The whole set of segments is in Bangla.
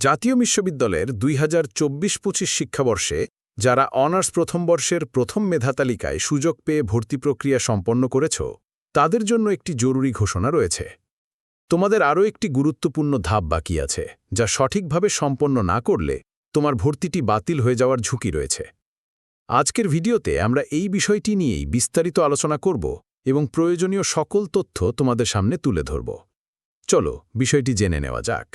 জাতীয় বিশ্ববিদ্যালয়ের দুই হাজার চব্বিশ পঁচিশ শিক্ষাবর্ষে যারা অনার্স প্রথম বর্ষের প্রথম মেধা তালিকায় সুযোগ পেয়ে ভর্তি প্রক্রিয়া সম্পন্ন করেছ, তাদের জন্য একটি জরুরি ঘোষণা রয়েছে। তোমাদের আরও একটি গুরুত্বপূর্ণ ধাপ বাকি আছে, যা সঠিকভাবে সম্পন্ন না করলে তোমার ভর্তিটি বাতিল হয়ে যাওয়ার ঝুঁকি রয়েছে। আজকের ভিডিওতে আমরা এই বিষয়টি নিয়েই বিস্তারিত আলোচনা করব এবং প্রয়োজনীয় সকল তথ্য তোমাদের সামনে তুলে ধরব। চলো, বিষয়টি জেনে নেওয়া যাক।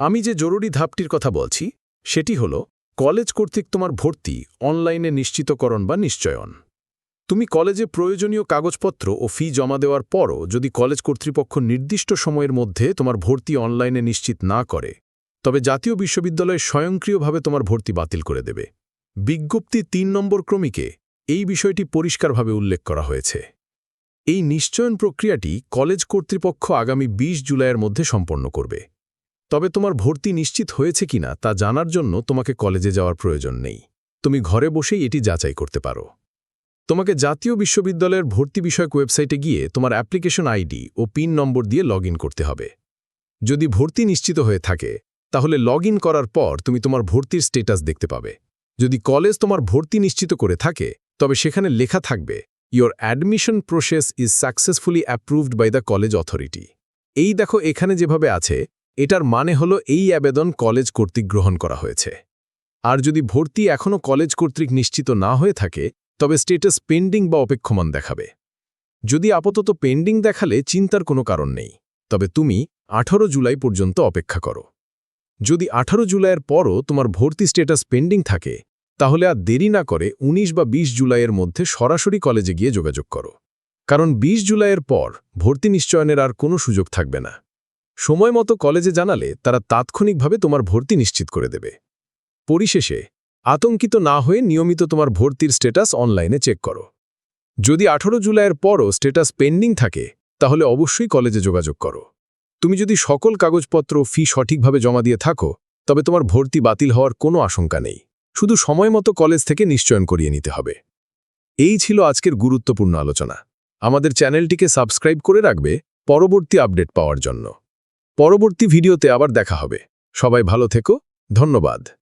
আমি যে জরুরি ধাপটির কথা বলছি, সেটি হল, কলেজ কর্তৃক তোমার ভর্তি, অনলাইনে নিশ্চিতকরণ বা নিশ্চয়ন। তুমি কলেজে প্রয়োজনীয় কাগজপত্র ও ফি জমা দেওয়ার পরও যদি কলেজ কর্তৃপক্ষ নির্দিষ্ট সময়ের মধ্যে তোমার ভর্তি অনলাইনে নিশ্চিত না করে, তবে জাতীয় বিশ্ববিদ্যালয় স্বয়ংক্রিয়ভাবে তোমার ভর্তি বাতিল করে দেবে। বিজ্ঞপ্তি তিন নম্বর ক্রমিকে এই বিষয়টি পরিষ্কারভাবে উল্লেখ করা হয়েছে। এই নিশ্চয়ন প্রক্রিয়াটি কলেজ কর্তৃপক্ষ আগামী ২০ জুলাইয়ের মধ্যে সম্পন্ন করবে। তবে তোমার ভর্তি নিশ্চিত হয়েছে কিনা তা জানার জন্য তোমাকে কলেজে যাওয়ার প্রয়োজন নেই। তুমি ঘরে বসেই এটি যাচাই করতে পারো। তোমাকে জাতীয় বিশ্ববিদ্যালয়ের ভর্তি বিষয়ক ওয়েবসাইটে গিয়ে তোমার অ্যাপ্লিকেশন আইডি ও পিন নম্বর দিয়ে লগ করতে হবে। যদি ভর্তি নিশ্চিত হয়ে থাকে, তাহলে লগ করার পর তুমি তোমার ভর্তির স্টেটাস দেখতে পাবে। যদি কলেজ তোমার ভর্তি নিশ্চিত করে থাকে, তবে সেখানে লেখা থাকবে your admission process is successfully approved by the college authority এই দেখো এখানে যেভাবে আছে এটার মানে হলো এই আবেদন কলেজ কর্তৃক গ্রহণ করা হয়েছে। আর যদি ভর্তি এখনও কলেজ কর্তৃক নিশ্চিত না হয়ে থাকে, তবে স্টেটাস পেন্ডিং বা অপেক্ষমান দেখাবে। যদি আপাতত পেন্ডিং দেখালে চিন্তার কোনো কারণ নেই, তবে তুমি ১৮ জুলাই পর্যন্ত অপেক্ষা করো। যদি ১৮ জুলাইয়ের পরও তোমার ভর্তি স্টেটাস পেন্ডিং থাকে, তাহলে আর দেরি না করে ১৯ বা ২০ জুলাইয়ের মধ্যে সরাসরি কলেজে গিয়ে যোগাযোগ করো। কারণ ২০ জুলাইয়ের পর ভর্তি নিশ্চয়নের আর কোনো সুযোগ থাকবে না। সময় মতো কলেজে জানালে তারা তাৎক্ষণিকভাবে তোমার ভর্তি নিশ্চিত করে দেবে। পরিশেষে, আতঙ্কিত না হয়ে নিয়মিত তোমার ভর্তির স্টেটাস অনলাইনে চেক করো। যদি ১৮ জুলাইয়ের পরও স্টেটাস পেন্ডিং থাকে, তাহলে অবশ্যই কলেজে যোগাযোগ করো। তুমি যদি সকল কাগজপত্র ফি সঠিকভাবে জমা দিয়ে থাকো, তবে তোমার ভর্তি বাতিল হওয়ার কোনো আশঙ্কা নেই। শুধু সময় মতো কলেজ থেকে নিশ্চয়ন করিয়ে নিতে হবে। এই ছিল আজকের গুরুত্বপূর্ণ আলোচনা। আমাদের চ্যানেলটিকে সাবস্ক্রাইব করে রাখবে পরবর্তী আপডেট পাওয়ার জন্য। পরবর্তী ভিডিওতে আবার দেখা হবে। সবাই ভালো থেকো। ধন্যবাদ।